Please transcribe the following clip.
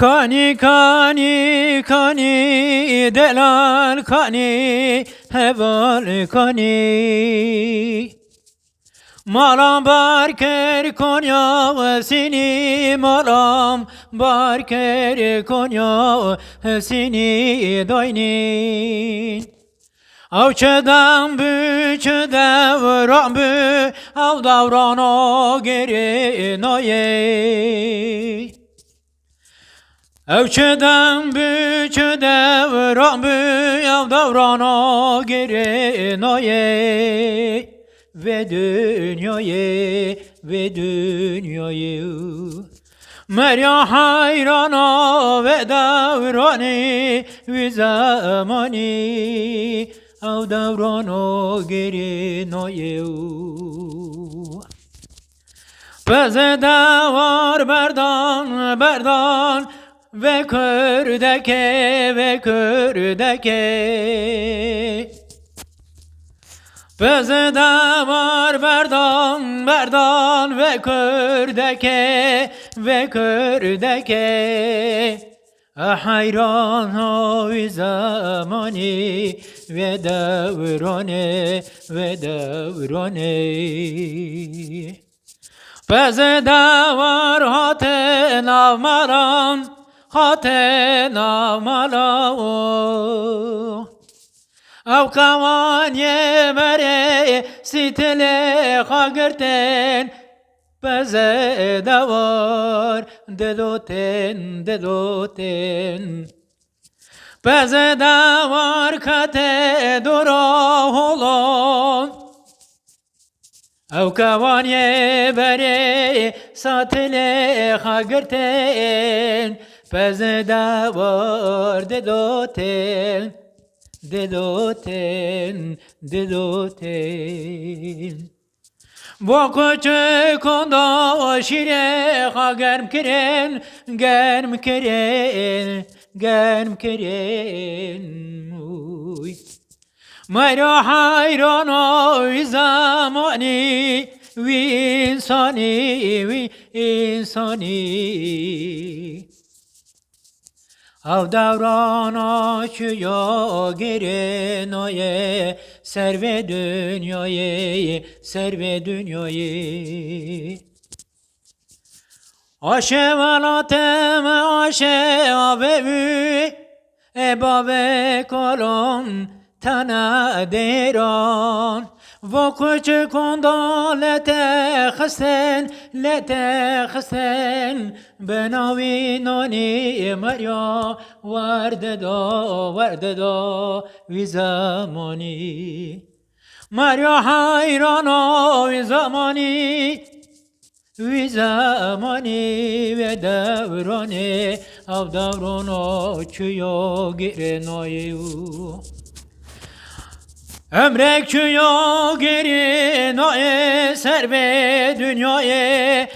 Kani kani kani delal kani heval kani. Malam barker konya seni malam barker konya seni doynin Avçeden büçede vrambü av davrano geri noye Evçeden büçede vrambü av davrano geri noye Ve dünyayı ve dünyayı Merya hayrana ve davrani ve zamani. Av davrano geri noye. Bezede var berdan berdan ve kördeke ve kördeke Bezede var berdan berdan ve kördeke ve kördeke Hayran o zamani. Ve devrane ve devrane Bezede var haten avmaran haten avmalan Av kavan yemere sitele hagırten Beze de var dedoten dedoten Beze de var kate dora holon Av kavan yemere Pezeda var dedoten, dedoten, dedoten. با کند و شیره خا گرم کرن گرم کرین گرم کرن مرا حیران و زمانی وی انسانی وی انسانی Av davran açıyor gerenoye Serve dünyayı, serve dünyayı. Aşe velateme aşe avevü Eba ve kolon tana deran Vokuçu konda lete xisten lete xisten Benavi noni Maria varde do varde do vi zamani Maria hayrano vi zamani vi zamani ve devrane av davrono çuyo girenoyu Ömrek çuyo geri noye